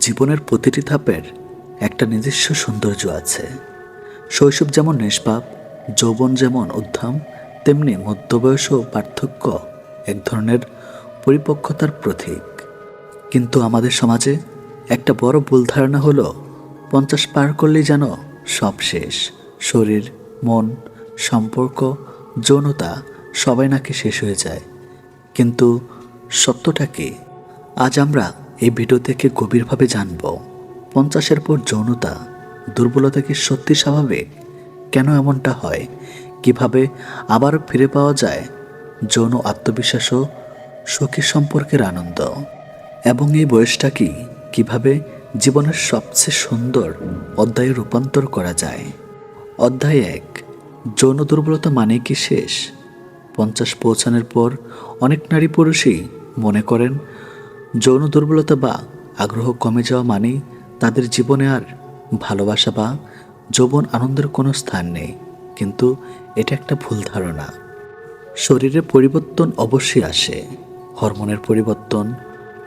জীবনের প্রতিটি ধাপের একটা নিজস্ব সৌন্দর্য আছে। শৈশব যেমন নিষ্পাপ, যৌবন যেমন উদ্ধাম তেমনি মধ্যবয়সও পার্থক্য এক ধরনের পরিপক্কতার প্রতীক। কিন্তু আমাদের সমাজে একটা বড় ভুল ধারণা হলো, পঞ্চাশ পার করলেই যেন সব শেষ। শরীর, মন, সম্পর্ক, যৌনতা সবাই নাকি শেষ হয়ে যায়। কিন্তু সত্যটা কি? আজ আমরা এই ভিডিও থেকে গভীরভাবে জানব। পঞ্চাশের পর যৌনতা দুর্বলতা কি সত্যি স্বাভাবিক? কেন এমনটা হয়? কীভাবে আবার ফিরে পাওয়া যায়? যৌন আত্মবিশ্বাস ও সখী সম্পর্কের আনন্দ। এবং এই বয়সটা কি? কীভাবে জীবনের সবচেয়ে সুন্দর অধ্যায়ে রূপান্তর করা যায়? অধ্যায় এক, যৌন দুর্বলতা মানে কি শেষ? পঞ্চাশ পৌঁছানোর পর অনেক নারী পুরুষই মনে করেন যৌন দুর্বলতা বা আগ্রহ কমে যাওয়া মানে তাদের জীবনে আর ভালোবাসা বা যৌবন আনন্দের কোনো স্থান নেই। কিন্তু এটা একটা ভুল ধারণা। শরীরে পরিবর্তন অবশ্যই আসে। হরমোনের পরিবর্তন,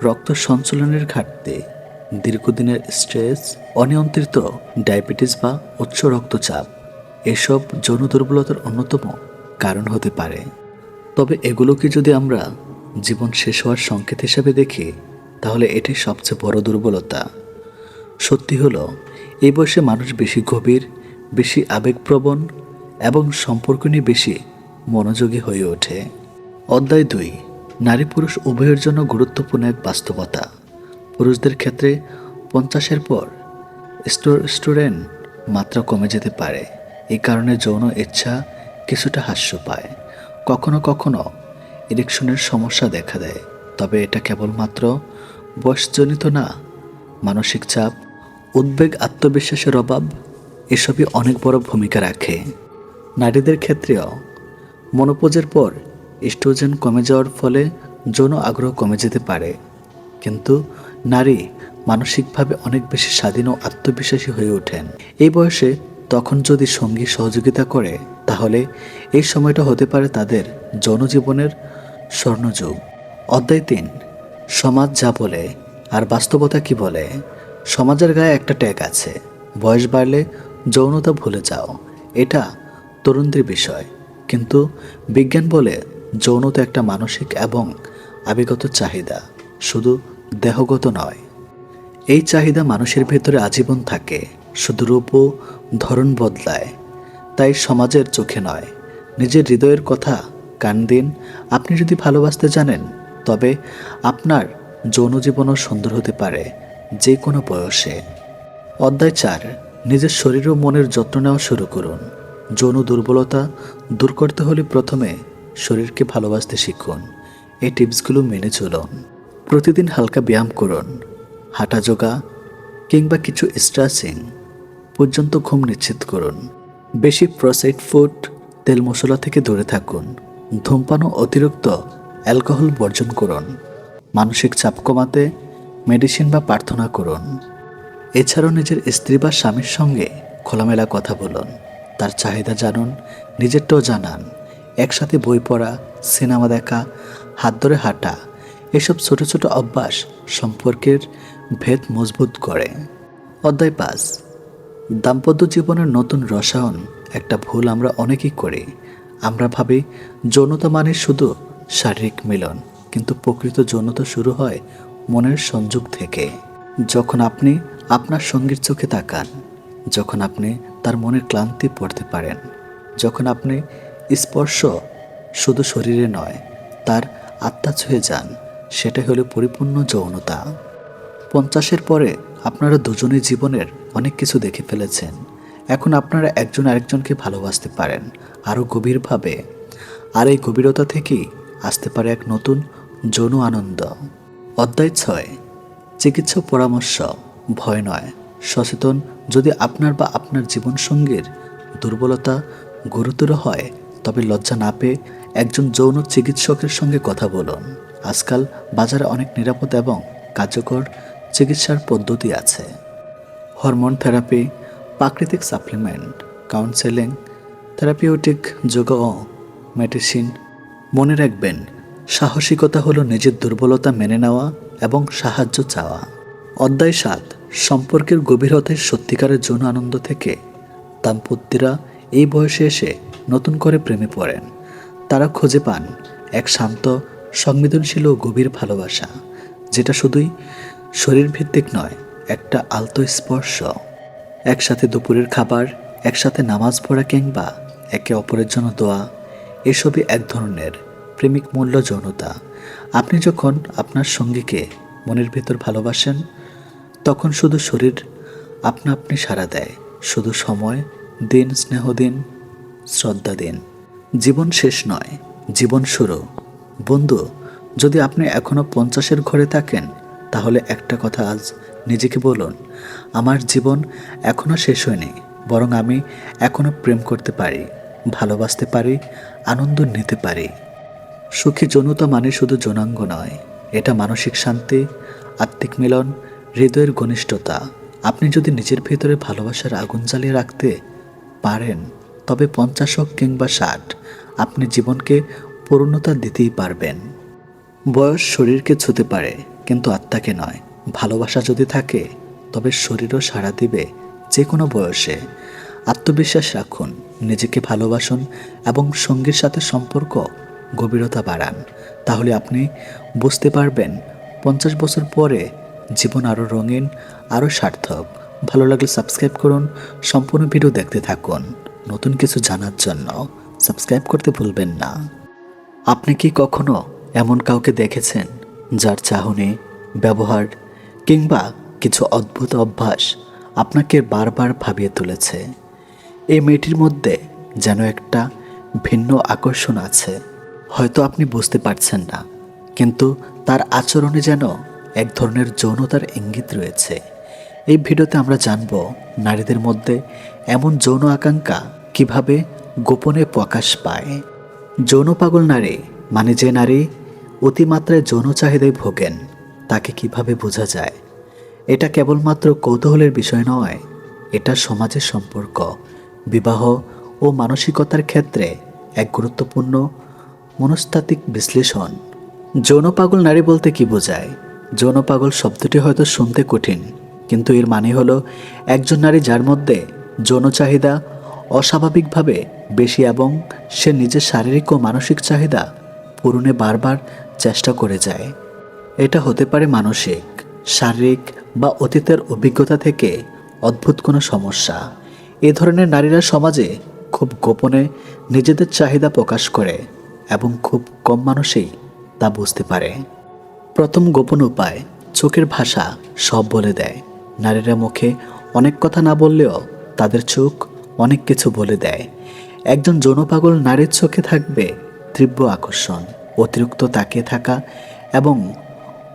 রক্ত সঞ্চালনের ঘাটতি, দীর্ঘদিনের স্ট্রেস, অনিয়ন্ত্রিত ডায়াবেটিস বা উচ্চ রক্তচাপ, এসব যৌন দুর্বলতার অন্যতম কারণ হতে পারে। তবে এগুলোকে যদি আমরা জীবন শেষ হওয়ার সংকেত হিসেবে দেখি, তাহলে এটাই সবচেয়ে বড় দুর্বলতা। সত্যি হলো, এই বয়সে মানুষ বেশি গভীর, বেশি আবেগপ্রবণ এবং সম্পর্ক নিয়ে বেশি মনোযোগী হয়ে ওঠে। অধ্যায় দুই নারী পুরুষ উভয়ের জন্য গুরুত্বপূর্ণ এক বাস্তবতা। পুরুষদের ক্ষেত্রে পঞ্চাশের পর স্টুডেন্ট মাত্রা কমে যেতে পারে। এই কারণে যৌন ইচ্ছা কিছুটা হ্রাস পায়। কখনো কখনো ইরেকশনের সমস্যা দেখা দেয়। তবে এটা কেবলমাত্র বয়সজনিত না, মানসিক চাপ, উদ্বেগ, আত্মবিশ্বাসের অভাব, এসবই অনেক বড় ভূমিকা রাখে। নারীদের ক্ষেত্রেও মনোপোজের পর স্ট্রোজেন কমে যাওয়ার ফলে যৌন আগ্রহ কমে যেতে পারে। কিন্তু নারী মানসিকভাবে অনেক বেশি স্বাধীন ও আত্মবিশ্বাসী হয়ে ওঠেন। এই বয়সে তখন যদি সঙ্গী সহযোগিতা করে, তাহলে এই সময়টা হতে পারে তাদের জনজীবনের স্বর্ণযুগ। অধ্যায় তিন। সমাজ যা বলে আর বাস্তবতা কি বলে, সমাজের গায়ে একটা ট্যাগ আছে। বয়স বাড়লে যৌনতা ভুলে যাও। এটা তরুণদের বিষয়। কিন্তু বিজ্ঞান বলে যৌনতা একটা মানসিক এবং আবেগত চাহিদা। শুধু দেহগত নয়। এই চাহিদা মানুষের ভেতরে আজীবন থাকে। শুধু রূপ ধরন বদলায়। তাই সমাজের চোখে নয়। নিজের হৃদয়ের কথা কান দিন। আপনি যদি ভালোবাসতে জানেন, তবে আপনার যৌন জীবনও সুন্দর হতে পারে, যে কোনো বয়সে। অধ্যায় চার, নিজের শরীর ও মনের যত্ন নেওয়া শুরু করুন। যৌন দুর্বলতা দূর করতে হলে প্রথমে শরীরকে ভালোবাসতে শিখুন। এই টিপসগুলো মেনে চলুন। প্রতিদিন হালকা ব্যায়াম করুন। হাঁটা যোগা কিংবা কিছু স্ট্রাচিং পর্যন্ত ঘুম নিশ্চিত করুন। বেশি প্রসেসড ফুড, তেল মশলা থেকে দূরে থাকুন। ধূমপান ও অতিরিক্ত অ্যালকোহল বর্জন করুন। মানসিক চাপ কমাতে মেডিসিন বা প্রার্থনা করুন। এছাড়াও নিজের স্ত্রী বা স্বামীর সঙ্গে খোলামেলা কথা বলুন। তার চাহিদা জানুন, নিজেরটাও জানান। একসাথে বই পড়া, সিনেমা দেখা, হাত ধরে হাঁটা, এসব ছোট ছোট অভ্যাস সম্পর্কের ভেদ মজবুত করে। অধ্যায় পাঁচ। দাম্পত্য জীবনের নতুন রসায়ন একটা ভুল আমরা অনেকেই করি। আমরা ভাবি যৌনতা মানে শুধু শারীরিক মিলন, কিন্তু প্রকৃত যৌনতা শুরু হয় মনের সংযোগ থেকে। যখন আপনি আপনার সঙ্গীর চোখে তাকান, যখন আপনি তার মনের ক্লান্তি পড়তে পারেন, যখন আপনি স্পর্শ শুধু শরীরে নয়, তার আত্মা ছুঁয়ে যান, সেটাই হলো পরিপূর্ণ যৌনতা। পঞ্চাশের পরে আপনারা দুজনের জীবনের অনেক কিছু দেখে ফেলেছেন। এখন আপনারা একজন আরেকজনকে ভালোবাসতে পারেন, আরও গভীরভাবে। আর এই গভীরতা থেকেই আসতে পারে এক নতুন যৌন আনন্দ। অধ্যায় ছয়, চিকিৎসা পরামর্শ, ভয় নয়। সচেতন যদি আপনার বা আপনার জীবনসঙ্গীর দুর্বলতা গুরুতর হয়, তবে লজ্জা না পেয়ে একজন যৌন চিকিৎসকের সঙ্গে কথা বলুন। আজকাল বাজারে অনেক নিরাপদ এবং কার্যকর চিকিৎসার পদ্ধতি আছে। হরমোন থেরাপি প্রাকৃতিক সাপ্লিমেন্ট, কাউন্সেলিং, থেরাপিউটিক যোগ ও মেডিসিন। মনে রাখবেন, সাহসিকতা হলো নিজের দুর্বলতা মেনে নেওয়া এবং সাহায্য চাওয়া। অধ্যায় সাত, সম্পর্কের গভীরতায় সত্যিকারের যৌন আনন্দ থেকে। দাম্পত্যরা এই বয়সে এসে নতুন করে প্রেমে পড়েন। তারা খুঁজে পান এক শান্ত, সংবেদনশীল ও গভীর ভালোবাসা, যেটা শুধুই শরীর ভিত্তিক নয়, একটা আলতো স্পর্শ একসাথে দুপুরের খাবার, একসাথে নামাজ পড়া কিংবা একে অপরের জন্য দোয়া, এসবই এক ধরনের প্রেমিক মূল্য যৌনতা। আপনি যখন আপনার সঙ্গীকে মনের ভেতর ভালোবাসেন, তখন শুধু শরীর আপনা আপনি সাড়া দেয়, শুধু সময় দিন, স্নেহ দিন, শ্রদ্ধা দিন। জীবন শেষ নয়, জীবন শুরু। বন্ধু, যদি আপনি এখনও পঞ্চাশের ঘরে থাকেন, তাহলে একটা কথা আজ নিজেকে বলুন, আমার জীবন এখনও শেষ হয়নি, বরং আমি এখনও প্রেম করতে পারি, ভালোবাসতে পারি, আনন্দ নিতে পারি। সুখী যৌনতা মানে শুধু যৌনাঙ্গ নয়, এটা মানসিক শান্তি, আত্মিক মিলন, হৃদয়ের ঘনিষ্ঠতা। আপনি যদি নিজের ভেতরে ভালোবাসার আগুন জ্বালিয়ে রাখতে পারেন, তবে পঞ্চাশ হোক কিংবা ষাট, আপনি জীবনকে পূর্ণতা দিতেই পারবেন। বয়স শরীরকে ছুতে পারে, কিন্তু আত্মাকে নয়। ভালোবাসা যদি থাকে, তবে শরীরও সাড়া দিবে যে কোনো বয়সে। আত্মবিশ্বাস রাখুন, নিজেকে ভালোবাসুন এবং সঙ্গীর সাথে সম্পর্ক গভীরতা বাড়ান। তাহলে আপনি বুঝতে পারবেন, পঞ্চাশ বছর পরে জীবন আরও রঙিন, আরও সার্থক। ভালো লাগলে সাবস্ক্রাইব করুন, সম্পূর্ণ ভিডিও দেখতে থাকুন। নতুন কিছু জানার জন্য সাবস্ক্রাইব করতে ভুলবেন না। আপনি কি কখনো এমন কাউকে দেখেছেন, যার চাহনি, ব্যবহার কিংবা কিছু অদ্ভুত অভ্যাস আপনাকে বারবার ভাবিয়ে তুলেছে। এই মেয়েটির মধ্যে যেন একটা ভিন্ন আকর্ষণ আছে। হয়তো আপনি বুঝতে পারছেন না, কিন্তু তার আচরণে যেন এক ধরনের যৌনতার ইঙ্গিত রয়েছে। এই ভিডিওতে আমরা জানব নারীদের মধ্যে এমন যৌন আকাঙ্ক্ষা কীভাবে গোপনে প্রকাশ পায়। যৌন পাগল নারী মানে যে নারী অতিমাত্রায় যৌন চাহিদায় ভোগেন তাকে কীভাবে বোঝা যায়? এটা কেবলমাত্র কৌতূহলের বিষয় নয়, এটা সমাজের সম্পর্ক। বিবাহ ও মানসিকতার ক্ষেত্রে এক গুরুত্বপূর্ণ মনস্তাত্ত্বিক বিশ্লেষণ। যৌন পাগল নারী বলতে কি বোঝায়? যৌন পাগল শব্দটি হয়তো শুনতে কঠিন, কিন্তু এর মানে হলো একজন নারী যার মধ্যে যৌন চাহিদা অস্বাভাবিকভাবে বেশি এবং সে নিজের শারীরিক ও মানসিক চাহিদা পূরণে বারবার চেষ্টা করে যায়। এটা হতে পারে মানসিক, শারীরিক বা অতীতের অভিজ্ঞতা থেকে অদ্ভুত কোনো সমস্যা। এ ধরনের নারীরা সমাজে খুব গোপনে নিজেদের চাহিদা প্রকাশ করে এবং খুব কম মানুষই তা বুঝতে পারে। প্রথম গোপন উপায়, চোখের ভাষা সব বলে দেয়। নারীরা মুখে অনেক কথা না বললেও তাদের চোখ অনেক কিছু বলে দেয়। একজন যৌনপাগল নারীর চোখে থাকবে তীব্র আকর্ষণ, অতিরিক্ত তাকিয়ে থাকা এবং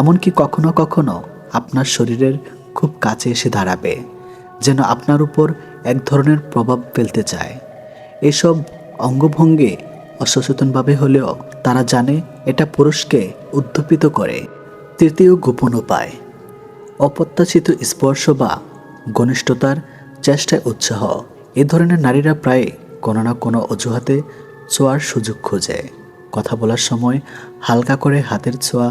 এমনকি কখনো কখনো আপনার শরীরের খুব কাছে এসে দাঁড়াবে, যেন আপনার উপর এক ধরনের প্রভাব ফেলতে চায়। এসব অঙ্গভঙ্গি অসচেতনভাবে হলেও তারা জানে এটা পুরুষকে উদ্দীপিত করে। তৃতীয় গোপন উপায়, অপ্রত্যাশিত স্পর্শ বা ঘনিষ্ঠতার চেষ্টায় উৎসাহ। এ ধরনের নারীরা প্রায় কোনো না কোনো অজুহাতে ছোঁয়ার সুযোগ খোঁজে। কথা বলার সময় হালকা করে হাতের ছোঁয়া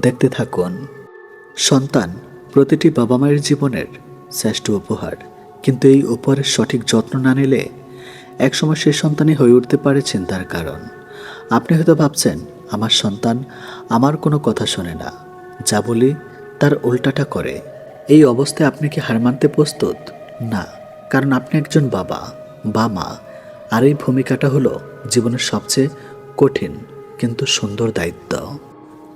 দেখতে থাকুন। সন্তান, প্রতিটি বাবা মায়ের জীবনের শ্রেষ্ঠ উপহার। কিন্তু এই উপহারের সঠিক যত্ন না নিলে একসময় সেই সন্তানই হয়ে উঠতে পারে চিন্তার কারণ। আপনি হয়তো ভাবছেন, আমার সন্তান আমার কোনো কথা শোনে না। যা বলি তার উল্টাটা করে। এই অবস্থায় আপনি কি হার মানতে প্রস্তুত? না, কারণ আপনি একজন বাবা, বা মা। আর এই ভূমিকাটা হলো জীবনের সবচেয়ে কঠিন কিন্তু সুন্দর দায়িত্ব।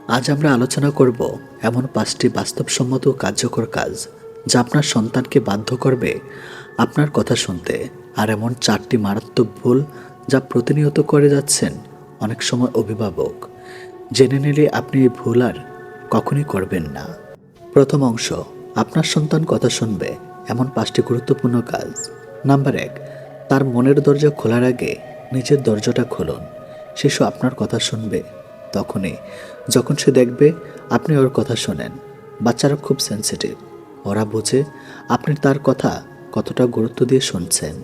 আজ আমরা আলোচনা করব এমন পাঁচটি বাস্তবসম্মত কার্যকর কাজ যা আপনার সন্তানকে বাধ্য করবে আপনার কথা শুনতে। আর এমন চারটি মারাত্মক ভুল যা প্রতিনিয়ত করে যাচ্ছেন অনেক সময় অভিভাবক। জেনে নিলে আপনি এই ভুল আর কখনই করবেন না। প্রথম অংশ, আপনার সন্তান কথা শুনবে এমন পাঁচটি গুরুত্বপূর্ণ কাজ। নাম্বার এক, তার মনের দরজা খোলার আগে নিজের দরজাটা খুলুন। শিশু আপনার কথা শুনবে, তখনই যখন সে দেখবে আপনি ওর কথা শোনেন, বাচ্চারা খুব সেন্সিটিভ ওরা বোঝে আপনি তার কথা কতটা গুরুত্ব দিয়ে শুনছেন।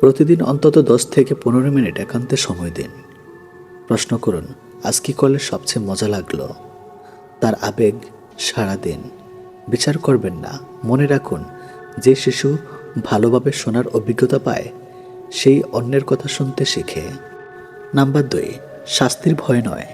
প্রতিদিন অন্তত দশ থেকে পনেরো মিনিট একান্তে সময় দিন। প্রশ্ন করুন, আজ কি করলে সবচেয়ে মজা লাগল? তার আবেগ সারা দিন। বিচার করবেন না। মনে রাখুন, যে শিশু ভালোভাবে শোনার অভিজ্ঞতা পায়, সেই অন্যের কথা শুনতে শিখে। নাম্বার দুই, শাস্তির ভয় নয়।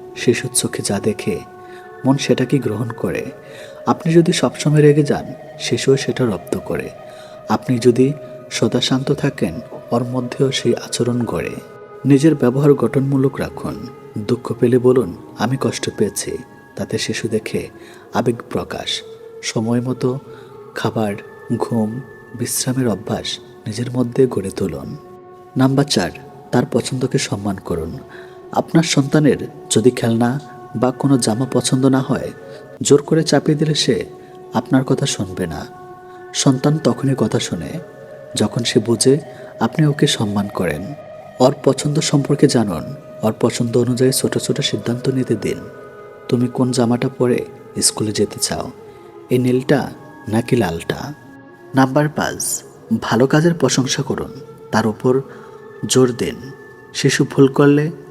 শিশুর চোখে যা দেখে মন সেটাকে গ্রহণ করে। আপনি যদি সবসময় রেগে যান শিশুও সেটা রপ্ত করে। আপনি যদি সদা শান্ত থাকেন, ওর মধ্যেও সেই আচরণ গড়ে। নিজের ব্যবহার গঠনমূলক রাখুন। দুঃখ পেলে বলুন, আমি কষ্ট পেয়েছি। তাতে শিশু দেখে আবেগ প্রকাশ। সময় মতো খাবার, ঘুম, বিশ্রামের অভ্যাস নিজের মধ্যে গড়ে তুলুন। নাম্বার চার, তার পছন্দকে সম্মান করুন। আপনার সন্তানের যদি খেলনা বা কোনো জামা পছন্দ না হয়, জোর করে চাপিয়ে দিলে সে আপনার কথা শুনবে না। সন্তান তখনই কথা শোনে, যখন সে বুঝে আপনি ওকে সম্মান করেন। ওর পছন্দ সম্পর্কে জানুন। ওর পছন্দ অনুযায়ী ছোট ছোট সিদ্ধান্ত নিতে দিন। তুমি কোন জামাটা পরে স্কুলে যেতে চাও? এই নীলটা নাকি লালটা? নাম্বার পাঁচ, ভালো কাজের প্রশংসা করুন। তার উপর জোর দিন। শিশু ভুল করলে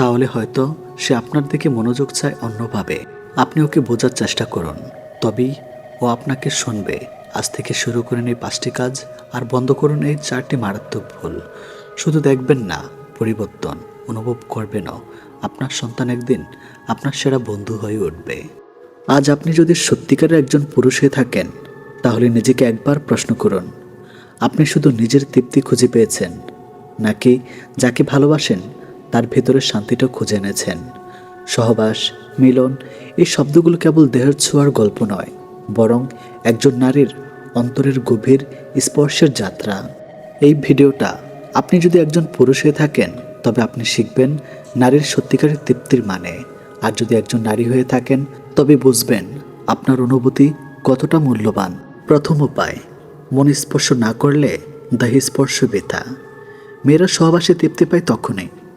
তাহলে হয়তো সে আপনার দিকে মনোযোগ চায় অন্যভাবে। আপনি ওকে বোঝার চেষ্টা করুন। তবেই ও আপনাকে শুনবে। আজ থেকে শুরু করেন এই পাঁচটি কাজ আর বন্ধ করুন এই চারটি মারাত্মক ভুল। শুধু দেখবেন না, পরিবর্তন অনুভব করবেনও। আপনার সন্তান একদিন আপনার সেরা বন্ধু হয়ে উঠবে। আজ আপনি যদি সত্যিকারের একজন পুরুষ হয়ে থাকেন, তাহলে নিজেকে একবার প্রশ্ন করুন, আপনি শুধু নিজের তৃপ্তি খুঁজে পেয়েছেন, নাকি যাকে ভালোবাসেন তার ভেতরের শান্তিটা খুঁজে এনেছেন। সহবাস, মিলন, এই শব্দগুলো কেবল দেহের ছোঁয়ার গল্প নয়, বরং একজন নারীর অন্তরের গভীর স্পর্শের যাত্রা। এই ভিডিওটা আপনি যদি একজন পুরুষ হয়ে থাকেন, তবে আপনি শিখবেন নারীর সত্যিকারের তৃপ্তির মানে। আর যদি একজন নারী হয়ে থাকেন, তবে বুঝবেন আপনার অনুভূতি কতটা মূল্যবান। প্রথম উপায়, মন স্পর্শ না করলে দেহ স্পর্শ বৃথা মেয়েরা সহবাসে তৃপ্তি পায় তখনই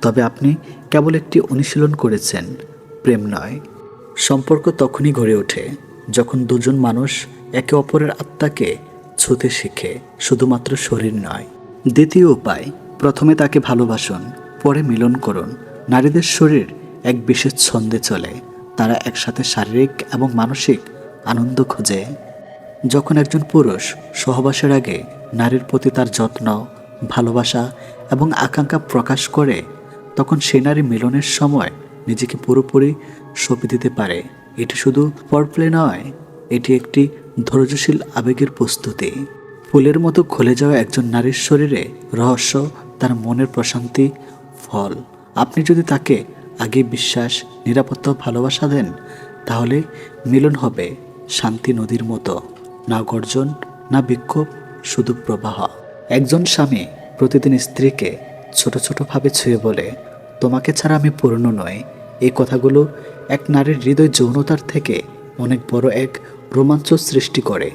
তবে আপনি কেবল একটি অনুশীলন করেছেন, প্রেম নয়। সম্পর্ক তখনই গড়ে ওঠে যখন দুজন মানুষ একে অপরের আত্মাকে ছুতে শিখে, শুধুমাত্র শরীর নয়। দ্বিতীয় উপায়, প্রথমে তাকে ভালোবাসুন, পরে মিলন করুন। নারীদের শরীর এক বিশেষ ছন্দে চলে, তারা একসাথে শারীরিক এবং মানসিক আনন্দ খোঁজে। যখন একজন পুরুষ সহবাসের আগে নারীর প্রতি তার যত্ন, ভালোবাসা এবং আকাঙ্ক্ষা প্রকাশ করে তখন সেই নারী মিলনের সময় নিজেকে পুরোপুরি সঁপে দিতে পারে। এটি শুধু পরপ্লে নয়, এটি একটি ধৈর্যশীল আবেগের প্রস্তুতি। ফুলের মতো খুলে যাওয়া একজন নারীর শরীরে রহস্য, তার মনের প্রশান্তি, ফল। আপনি যদি তাকে আগে বিশ্বাস, নিরাপত্তা ভালোবাসা দেন, তাহলে মিলন হবে শান্তি নদীর মতো। না গর্জন, না বিক্ষোভ, শুধু প্রবাহ। একজন স্বামী প্রতিদিন স্ত্রীকে ছোট ছোটভাবে ছুঁয়ে বলে, তোমাকে ছাড়া আমি পূর্ণ নই। এই কথাগুলো এক নারীর হৃদয় যৌনতার থেকে অনেক বড় এক রোমাঞ্চ সৃষ্টি করে।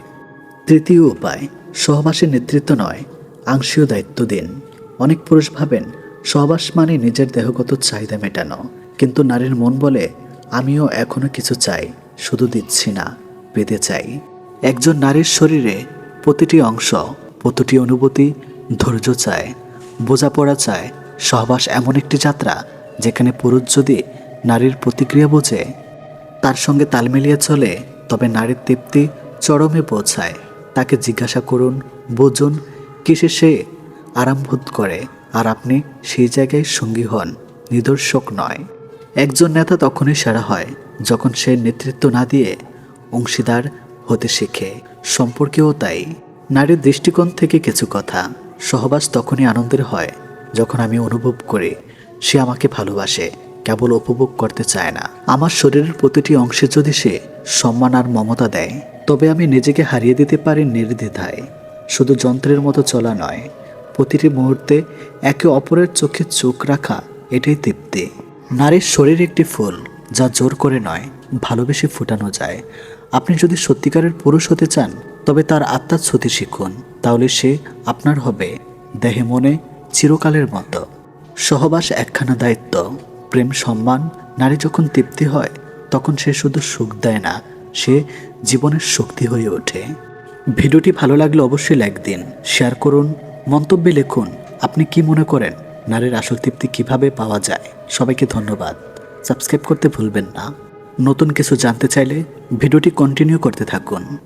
তৃতীয় উপায় সহবাসের নেতৃত্ব নয়, আংশীয় দায়িত্ব দিন। অনেক পুরুষ ভাবেন, সহবাস মানে নিজের দেহগত চাহিদা মেটানো। কিন্তু নারীর মন বলে, আমিও এখনও কিছু চাই, শুধু দিচ্ছি না, পেতে চাই। একজন নারীর শরীরে প্রতিটি অংশ, প্রতিটি অনুভূতি ধৈর্য চায়। বোঝাপড়া চায় সহবাস এমন একটি যাত্রা যেখানে পুরুষ যদি নারীর প্রতিক্রিয়া বোঝে, তার সঙ্গে তাল মিলিয়ে চলে, তবে নারীর তৃপ্তি চরমে পৌঁছায়। তাকে জিজ্ঞাসা করুন, বুঝুন, কিসে সে আরাম বোধ করে, আর আপনি সেই জায়গায় সঙ্গী হন, নিদর্শক নয়। একজন নেতা তখনই সেরা হয়, যখন সে নেতৃত্ব না দিয়ে অংশীদার হতে শেখে। সম্পর্কেও তাই। নারীর দৃষ্টিকোণ থেকে কিছু কথা। সহবাস তখনই আনন্দের হয়, যখন আমি অনুভব করি, সে আমাকে ভালোবাসে, কেবল উপভোগ করতে চায় না। আমার শরীরের প্রতিটি অংশে যদি সে সম্মান আর মমতা দেয়, তবে আমি নিজেকে হারিয়ে দিতে পারি নির্দ্বিধায়। শুধু যন্ত্রের মতো চলা নয়, প্রতিটি মুহূর্তে একে অপরের চোখে চোখ রাখা এটাই তৃপ্তি। নারীর শরীর একটি ফুল, যা জোর করে নয়, ভালোবেসে ফুটানো যায়। আপনি যদি সত্যিকারের পুরুষ হতে চান, তবে তার আত্মার ছুতি শিখুন। তাহলে সে আপনার হবে। দেহে মনে চিরকালের মতো। সহবাস একখানা দায়িত্ব। প্রেম, সম্মান, নারী যখন তৃপ্তি হয়, তখন সে শুধু সুখ দেয় না, সে জীবনের শক্তি হয়ে ওঠে। ভিডিওটি ভালো লাগলে অবশ্যই লাইক দিন, শেয়ার করুন, মন্তব্যে লিখুন, আপনি কি মনে করেন, নারীর আসল তৃপ্তি কীভাবে পাওয়া যায়? সবাইকে ধন্যবাদ। সাবস্ক্রাইব করতে ভুলবেন না। নতুন কিছু জানতে চাইলে ভিডিওটি কন্টিনিউ করতে থাকুন।